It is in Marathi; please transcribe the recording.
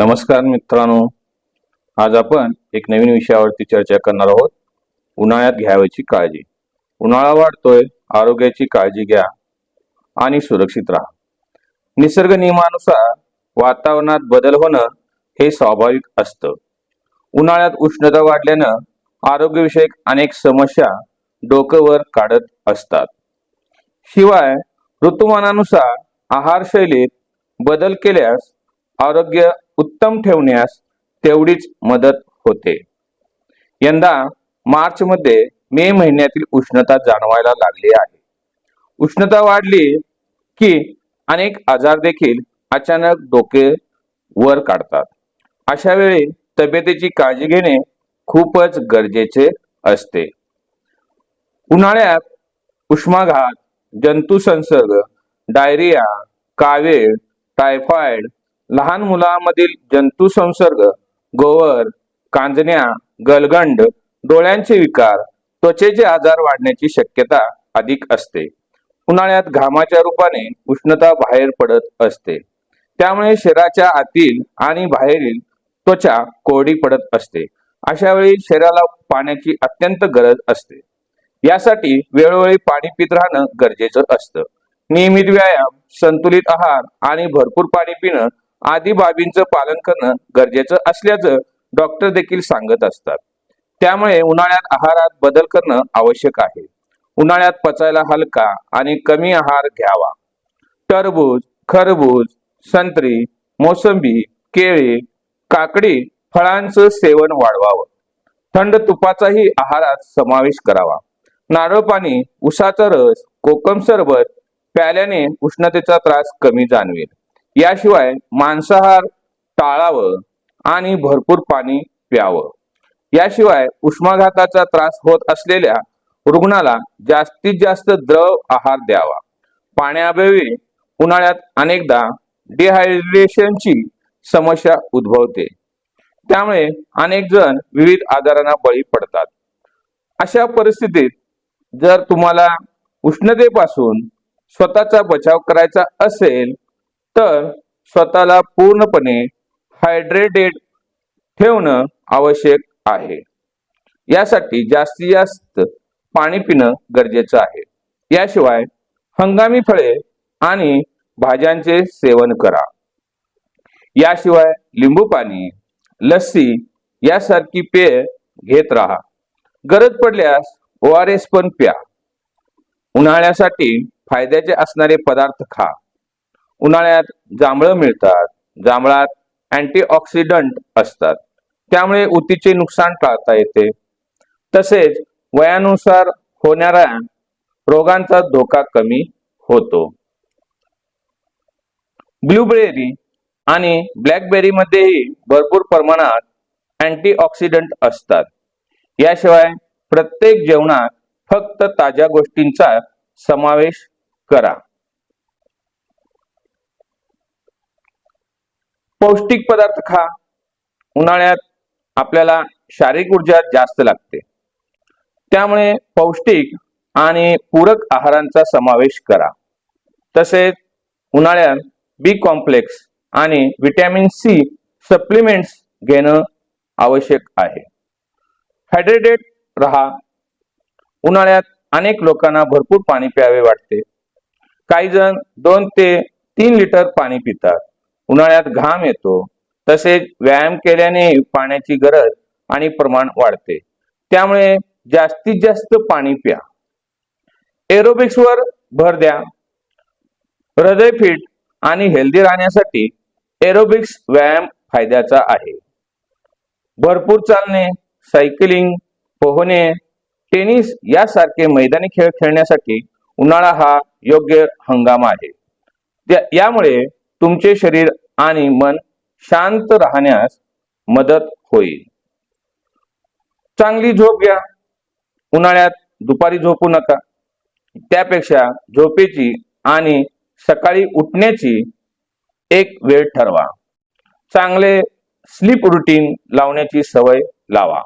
नमस्कार मित्रांनो. आज आपण एक नवीन विषयावरती चर्चा करणार आहोत. उन्हाळ्यात घ्यावयाची काळजी. उन्हाळा वाढतोय आरोग्याची काळजी घ्या आणि सुरक्षित राहा. निसर्ग नियमानुसार वातावरणात बदल होणं हे स्वाभाविक असतं. उन्हाळ्यात उष्णता वाढल्यानं आरोग्यविषयक अनेक समस्या डोकंवर काढत असतात. शिवाय ऋतुमानानुसार आहारशैलीत बदल केल्यास आरोग्य उत्तम ठेवण्यास तेवढीच मदत होते. यंदा मार्च मध्ये मे महिन्यातील उष्णता जाणवायला लागली आहे. उष्णता वाढली की अनेक आजार देखील अचानक डोके वर काढतात. अशा वेळी तब्येतीची काळजी घेणे खूपच गरजेचे असते. उन्हाळ्यात उष्माघात जंतुसंसर्ग डायरिया कावीळ टायफॉइड लहान मुलांमधील जंतू संसर्ग गोवर कांजण्या गलगंड डोळ्यांचे विकार त्वचेचे आजार वाढण्याची शक्यता अधिक असते. उन्हाळ्यात घामाच्या रूपाने उष्णता बाहेर पडत असते. त्यामुळे शरीराच्या आतील आणि बाहेरील त्वचा कोरडी पडत असते. अशा वेळी शरीराला पाण्याची अत्यंत गरज असते. यासाठी वेळोवेळी पाणी पित राहणं गरजेचं असतं. नियमित व्यायाम संतुलित आहार आणि भरपूर पाणी पिणं आदी बाबींचं पालन करणं गरजेचं असल्याचं डॉक्टर देखील सांगत असतात. त्यामुळे उन्हाळ्यात आहारात बदल करणं आवश्यक आहे. उन्हाळ्यात पचायला हलका आणि कमी आहार घ्यावा. टरबूज खरबूज संत्री मोसंबी केळी काकडी फळांचं सेवन वाढवावं. थंड तुपाचाही आहारात समावेश करावा. नारळ पाणी उसाचा रस कोकम सरबत प्याल्याने उष्णतेचा त्रास कमी जाणवेल. याशिवाय मांसाहार टाळावं आणि भरपूर पाणी प्यावं. याशिवाय उष्माघाताचा त्रास होत असलेल्या रुग्णाला जास्तीत जास्त द्रव आहार द्यावा. पाण्याअभावी उन्हाळ्यात अनेकदा डिहायड्रेशनची समस्या उद्भवते. त्यामुळे अनेक जण विविध आजारांना बळी पडतात. अशा परिस्थितीत जर तुम्हाला उष्णतेपासून स्वतःचा बचाव करायचा असेल तर स्वतःला पूर्णपणे हायड्रेटेड ठेवणं आवश्यक आहे. यासाठी जास्तीत जास्त पाणी पिणं गरजेचं आहे. याशिवाय हंगामी फळे आणि भाज्यांचे सेवन करा. याशिवाय लिंबू पाणी लस्सी यासारखी पेय घेत राहा. गरज पडल्यास ओ आर एस पण प्या. उन्हाळ्यासाठी फायद्याचे असणारे पदार्थ खा. उन्हाळ्यात जांभळं मिळतात. जांभळात अँटीऑक्सिडंट असतात. त्यामुळे उतीचे नुकसान टाळता येते. तसेच वयानुसार होणाऱ्या रोगांचा धोका कमी होतो. ब्लूबेरी आणि ब्लॅकबेरी मध्येही भरपूर प्रमाणात अँटीऑक्सिडंट असतात. याशिवाय प्रत्येक जेवणात फक्त ताज्या गोष्टींचा समावेश करा. पौष्टिक पदार्थ खा. उन्हाळ्यात आपल्याला शारीरिक ऊर्जा जास्त लागते. त्यामुळे पौष्टिक आणि पूरक आहारांचा समावेश करा. तसेच उन्हाळ्यात बी कॉम्प्लेक्स आणि व्हिटॅमिन सी सप्लिमेंट्स घेणं आवश्यक आहे. हायड्रेटेड रहा. उन्हाळ्यात अनेक लोकांना भरपूर पाणी प्यावे वाटते. काही जण दोन ते तीन लिटर पाणी पितात. उन्हाळ्यात घाम येतो तसेच व्यायाम केल्याने पाण्याची गरज आणि प्रमाण वाढते. त्यामुळे जास्तीत जास्त पाणी प्या. एरोबिक्स वर भर द्या. हृदय फिट आणि हेल्दी राहण्यासाठी एरोबिक्स व्यायाम फायद्याचा आहे. भरपूर चालणे सायकलिंग पोहणे टेनिस यासारखे मैदानी खेळ खेळण्यासाठी उन्हाळा हा योग्य हंगाम आहे. त्या- यामुळे तुमचे शरीर आणि मन शांत राहण्यास मदत होईल. चांगली झोप घ्या. उन्हाळ्यात दुपारी झोपू नका. त्यापेक्षा झोपेची आणि सकाळी उठण्याची एक वेळ ठरवा. चांगले स्लीप रुटीन लावण्याची सवय लावा.